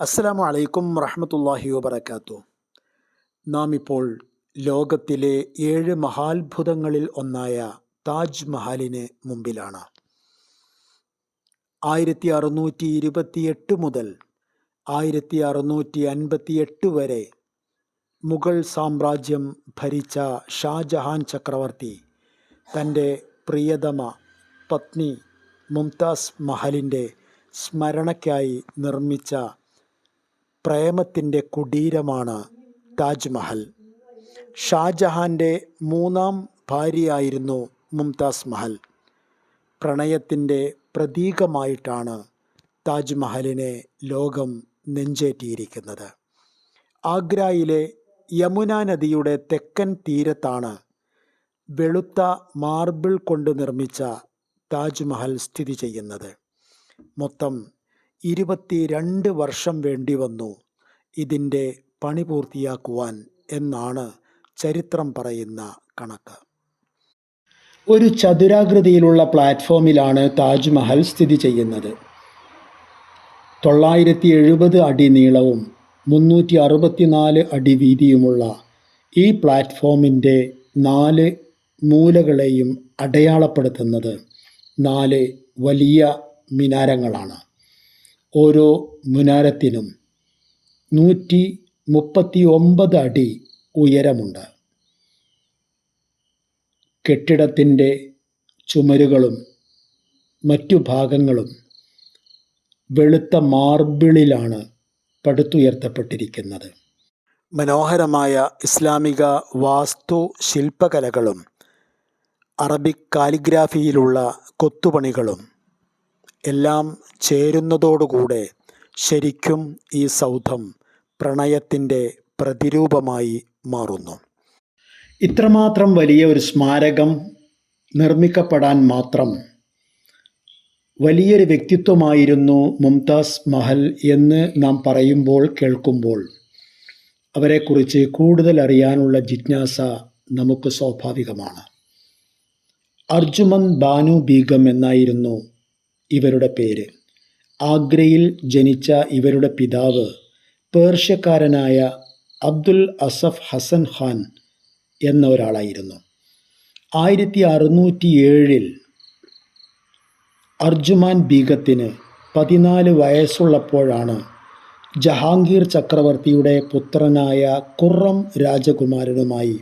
അസ്സലാമു അലൈക്കും റഹമത്തല്ലാഹി വബർക്കാത്തു നാം ഇപ്പോൾ ലോകത്തിലെ ഏഴ് മഹാത്ഭുതങ്ങളിൽ ഒന്നായ താജ്മഹലിന് മുമ്പിലാണ്. ആയിരത്തി അറുന്നൂറ്റി ഇരുപത്തിയെട്ട് മുതൽ ആയിരത്തി അറുന്നൂറ്റി അൻപത്തിയെട്ട് വരെ മുഗൾ സാമ്രാജ്യം ഭരിച്ച ഷാജഹാൻ ചക്രവർത്തി തന്റെ പ്രിയതമ പത്നി മുംതാസ് മഹലിന്റെ സ്മരണയ്ക്കായി നിർമ്മിച്ച പ്രേമത്തിന്റെ കുടീരമാണ് താജ്മഹൽ. ഷാജഹാന്റെ മൂന്നാം ഭാര്യയായിരുന്നു മുംതാസ് മഹൽ. പ്രണയത്തിന്റെ പ്രതീകമായിട്ടാണ് താജ്മഹലിനെ ലോകം നെഞ്ചേറ്റിയിരിക്കുന്നത്. ആഗ്രയിലെ യമുന നദിയുടെ തെക്കൻ തീരത്താണ് വെളുത്ത മാർബിൾ കൊണ്ട് നിർമ്മിച്ച താജ്മഹൽ സ്ഥിതി ചെയ്യുന്നത്. മൊത്തം ഇരുപത്തിരണ്ട് വർഷം വേണ്ടി വന്നു. ഇതിന്റെ പണി പൂർത്തിയാക്കുവാൻ എന്നാണ് ചരിത്രം പറയുന്ന കണക്ക്. ഒരു ചതുരാകൃതിയിലുള്ള പ്ലാറ്റ്ഫോമിലാണ് താജ്മഹൽ സ്ഥിതി ചെയ്യുന്നത്. തൊള്ളായിരത്തി എഴുപത് അടി നീളവും മുന്നൂറ്റി അറുപത്തിനാല് അടി വീതിയുമുള്ള ഈ പ്ലാറ്റ്ഫോമിന്റെ നാല് മൂലകളെയും അടയാളപ്പെടുത്തുന്നത് നാല് വലിയ മിനാരങ്ങളാണ്. ഓരോ മുനാരത്തിനും നൂറ്റി മുപ്പത്തി ഒമ്പത് അടി ഉയരമുണ്ട്. കെട്ടിടത്തിന്റെ ചുമരുകളും മറ്റു ഭാഗങ്ങളും വെളുത്ത മാർബിളിലാണ് പടുത്തുയർത്തപ്പെട്ടിരിക്കുന്നത്. മനോഹരമായ ഇസ്ലാമിക വാസ്തു ശില്പകലകളും അറബിക് കാലിഗ്രാഫിയിലുള്ള കൊത്തുപണികളും എല്ലാം ചേരുന്നതോടുകൂടെ ശരിക്കും ഈ സൗധം പ്രണയത്തിന്റെ പ്രതിരൂപമായി മാറുന്നു. ഇത്രമാത്രം വലിയ ഒരു സ്മാരകം നിർമ്മിക്കപ്പെടാൻ മാത്രം വലിയൊരു വ്യക്തിത്വമായിരുന്നു മുംതാസ് മഹൽ എന്ന് നാം പറയുമ്പോൾ കേൾക്കുമ്പോൾ അവരെക്കുറിച്ച് കൂടുതൽ അറിയാനുള്ള ജിജ്ഞാസ നമുക്ക് സ്വാഭാവികമാണ്. അർജുമൻ ബാനു ബീഗം എന്നായിരുന്നു ഇവരുടെ പേര്. ആഗ്രയിൽ ജനിച്ച ഇവരുടെ പിതാവ് പേർഷ്യക്കാരനായ അബ്ദുൽ അസഫ് ഹസൻ ഖാൻ എന്ന ഒരാളായിരുന്നു. ആയിരത്തി അറുന്നൂറ്റി ഏഴിൽ അർജുമാൻ ബീഗത്തിന് പതിനാല് വയസ്സുള്ളപ്പോഴാണ് ജഹാംഗീർ ചക്രവർത്തിയുടെ പുത്രനായ കുറം രാജകുമാരനുമായി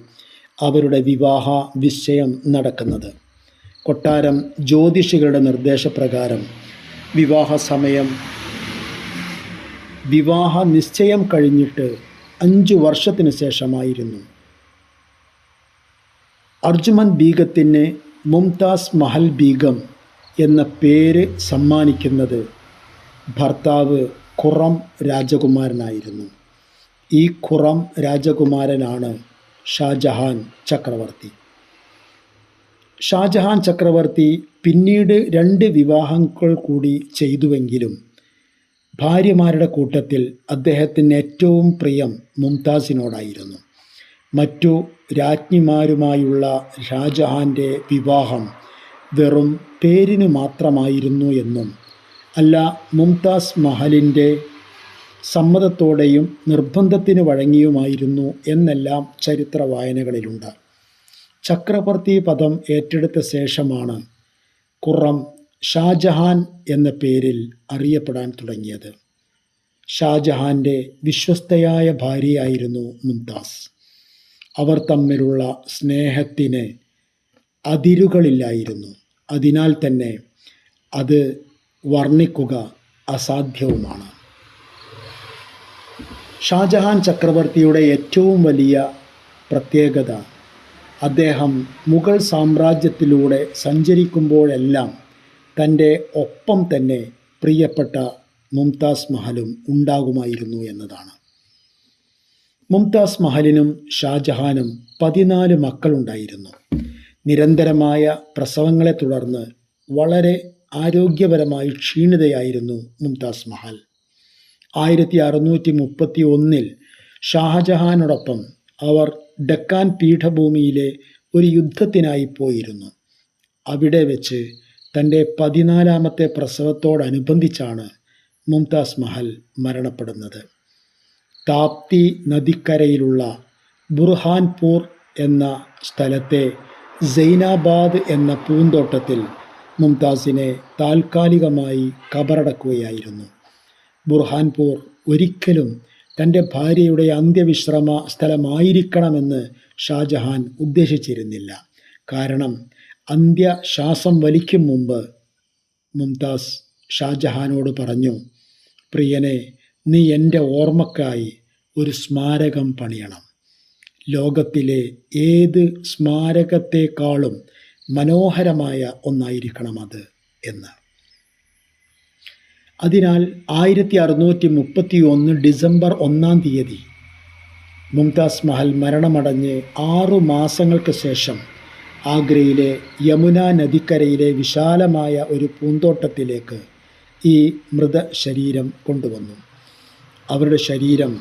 അവരുടെ വിവാഹ നിശ്ചയം നടക്കുന്നത്. കൊട്ടാരം ജ്യോതിഷികളുടെ നിർദ്ദേശപ്രകാരം. വിവാഹ സമയം. വിവാഹ നിശ്ചയം കഴിഞ്ഞിട്ട് അഞ്ചു വർഷത്തിന് ശേഷമായിരുന്നു. അർജുമൻ ബീഗത്തിന് മുംതാസ് മഹൽ ബീഗം എന്ന പേര് സമ്മാനിക്കുന്നത് ഭർത്താവ് ഖുറം രാജകുമാരനായിരുന്നു. ഈ ഖുറം രാജകുമാരനാണ് ഷാജഹാൻ ചക്രവർത്തി. ഷാജഹാൻ ചക്രവർത്തി പിന്നീട് രണ്ട് വിവാഹങ്ങൾ കൂടി ചെയ്തുവെങ്കിലും ഭാര്യമാരുടെ കൂട്ടത്തിൽ അദ്ദേഹത്തിന് ഏറ്റവും പ്രിയം മുംതാസിനോടായിരുന്നു. മറ്റു രാജ്ഞിമാരുമായുള്ള ഷാജഹാന്റെ വിവാഹം വെറും പേരിന് മാത്രമായിരുന്നു എന്നും അല്ല മുംതാസ് മഹലിന്റെ സമ്മതത്തോടെയും നിർബന്ധത്തിന് വഴങ്ങിയുമായിരുന്നു എന്നെല്ലാം ചരിത്ര വായനകളിലുണ്ട് ചക്രവർത്തി പദം ഏറ്റെടുത്ത ശേഷമാണ് കുറം ഷാജഹാൻ എന്ന പേരിൽ അറിയപ്പെടാൻ തുടങ്ങിയത്. ഷാജഹാന്റെ വിശ്വസ്തയായ ഭാര്യയായിരുന്നു മുംതാസ്. അവർ തമ്മിലുള്ള സ്നേഹത്തിന് അതിരുകളില്ലായിരുന്നു. അതിനാൽ തന്നെ അത് വർണിക്കുക അസാധ്യവുമാണ്. ഷാജഹാൻ ചക്രവർത്തിയുടെ ഏറ്റവും വലിയ പ്രത്യേകത അദ്ദേഹം മുഗൾ സാമ്രാജ്യത്തിലൂടെ സഞ്ചരിക്കുമ്പോഴെല്ലാം തന്റെ ഒപ്പം തന്നെ പ്രിയപ്പെട്ട മുംതാസ് മഹലും ഉണ്ടാകുമായിരുന്നു എന്നതാണ്. മുംതാസ് മഹലിനും ഷാജഹാനും പതിനാല് മക്കളുണ്ടായിരുന്നു. നിരന്തരമായ പ്രസവങ്ങളെ തുടർന്ന് വളരെ ആരോഗ്യപരമായി ക്ഷീണിതയായിരുന്നു മുംതാസ് മഹൽ. ആയിരത്തി അറുന്നൂറ്റി മുപ്പത്തി ഒന്നിൽ ഷാജഹാനോടൊപ്പം അവർ ഡക്കാൻ പീഠഭൂമിയിലെ ഒരു യുദ്ധത്തിനായി പോയിരുന്നു. അവിടെ വെച്ച് തന്റെ പതിനാലാമത്തെ പ്രസവത്തോടനുബന്ധിച്ചാണ് മുംതാസ് മഹൽ മരണപ്പെടുന്നത്. താപ്തി നദിക്കരയിലുള്ള ബുർഹാൻപൂർ എന്ന സ്ഥലത്തെ സൈനാബാദ് എന്ന പൂന്തോട്ടത്തിൽ മുംതാസിനെ താൽക്കാലികമായി കബറടക്കുകയായിരുന്നു. ബുർഹാൻപൂർ ഒരിക്കലും തന്റെ ഭാര്യയുടെ അന്ത്യവിശ്രമ സ്ഥലമായിരിക്കണമെന്ന് ഷാജഹാൻ ഉദ്ദേശിച്ചിരുന്നില്ല. കാരണം അന്ത്യശ്വാസം വലിക്കും മുമ്പ് മുംതാസ് ഷാജഹാനോട് പറഞ്ഞു പ്രിയനെ നീ എന്റെ ഓർമ്മക്കായി ഒരു സ്മാരകം പണിയണം. ലോകത്തിലെ ഏത് സ്മാരകത്തെക്കാളും മനോഹരമായ ഒന്നായിരിക്കണം അത് എന്ന്. അതിനാൽ ആയിരത്തി അറുന്നൂറ്റി മുപ്പത്തി ഒന്ന് ഡിസംബർ ഒന്നാം തീയതി മുംതാസ് മഹൽ മരണമടഞ്ഞ് ആറു മാസങ്ങൾക്ക് ശേഷം ആഗ്രയിലെ യമുന നദിക്കരയിലെ വിശാലമായ ഒരു പൂന്തോട്ടത്തിലേക്ക് ഈ മൃതശരീരം കൊണ്ടുവന്നു. അവരുടെ ശരീരം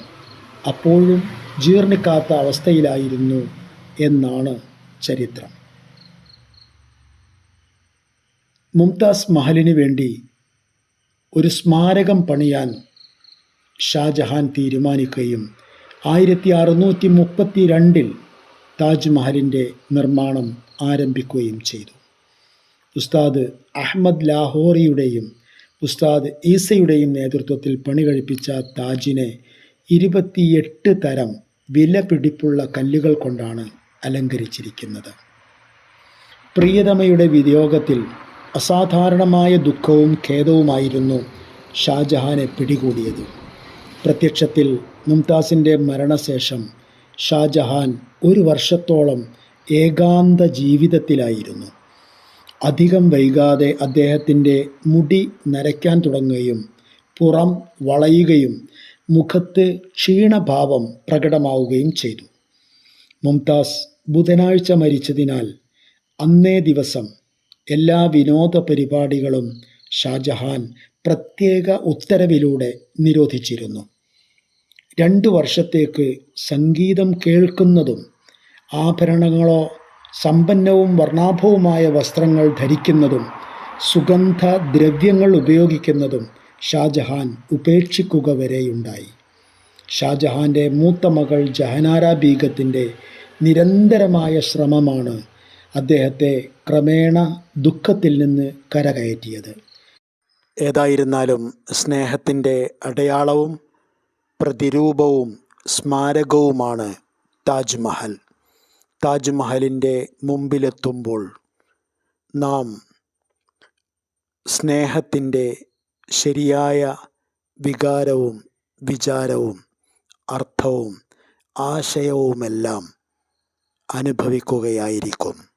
അപ്പോഴും ജീർണിക്കാത്ത അവസ്ഥയിലായിരുന്നു എന്നാണ് ചരിത്രം. മുംതാസ് മഹലിന് വേണ്ടി ഒരു സ്മാരകം പണിയാൻ ഷാജഹാൻ തീരുമാനിക്കുകയും ആയിരത്തി അറുന്നൂറ്റി മുപ്പത്തി രണ്ടിൽ താജ്മഹലിന്റെ നിർമ്മാണം ആരംഭിക്കുകയും ചെയ്തു. ഉസ്താദ് അഹമ്മദ് ലാഹോറിയുടെയും ഉസ്താദ് ഈസയുടെയും നേതൃത്വത്തിൽ പണി കഴിപ്പിച്ച താജിനെ ഇരുപത്തിയെട്ട് തരം വില പിടിപ്പുള്ള കല്ലുകൾ കൊണ്ടാണ് അലങ്കരിച്ചിരിക്കുന്നത്. പ്രിയതമയുടെ വിയോഗത്തിൽ അസാധാരണമായ ദുഃഖവും ഖേദവുമായിരുന്നു ഷാജഹാനെ പിടികൂടിയത്. പ്രത്യക്ഷത്തിൽ മുംതാസിന്റെ മരണശേഷം ഷാജഹാൻ ഒരു വർഷത്തോളം ഏകാന്ത ജീവിതത്തിലായിരുന്നു. അധികം വൈകാതെ അദ്ദേഹത്തിന്റെ മുടി നരയ്ക്കാൻ തുടങ്ങുകയും പുറം വളയുകയും മുഖത്ത് ക്ഷീണഭാവം പ്രകടമാവുകയും ചെയ്തു. മുംതാസ് ബുധനാഴ്ച മരിച്ചതിനാൽ അന്നേ ദിവസം എല്ലാ വിനോദ പരിപാടികളും ഷാജഹാൻ പ്രത്യേക ഉത്തരവിലൂടെ നിരോധിച്ചിരുന്നു. രണ്ടു വർഷത്തേക്ക് സംഗീതം കേൾക്കുന്നതും ആഭരണങ്ങളോ സമ്പന്നവും വർണാഭവുമായ വസ്ത്രങ്ങൾ ധരിക്കുന്നതും സുഗന്ധ ദ്രവ്യങ്ങൾ ഉപയോഗിക്കുന്നതും ഷാജഹാൻ ഉപേക്ഷിക്കുക വരെയുണ്ടായി. ഷാജഹാന്റെ മൂത്ത മകൾ ജഹനാര ബീഗത്തിന്റെ നിരന്തരമായ ശ്രമമാണ് അദ്ദേഹത്തെ ക്രമേണ ദുഃഖത്തിൽ നിന്ന് കരകയറ്റിയത്. ഏതായിരുന്നാലും സ്നേഹത്തിന്റെ അടയാളവും പ്രതിരൂപവും സ്മാരകവുമാണ് താജ്മഹൽ. താജ്മഹലിന്റെ മുമ്പിലെത്തുമ്പോൾ നാം സ്നേഹത്തിന്റെ ശരിയായ വികാരവും വിചാരവും അർത്ഥവും ആശയവുമെല്ലാം അനുഭവിക്കുകയായിരിക്കും.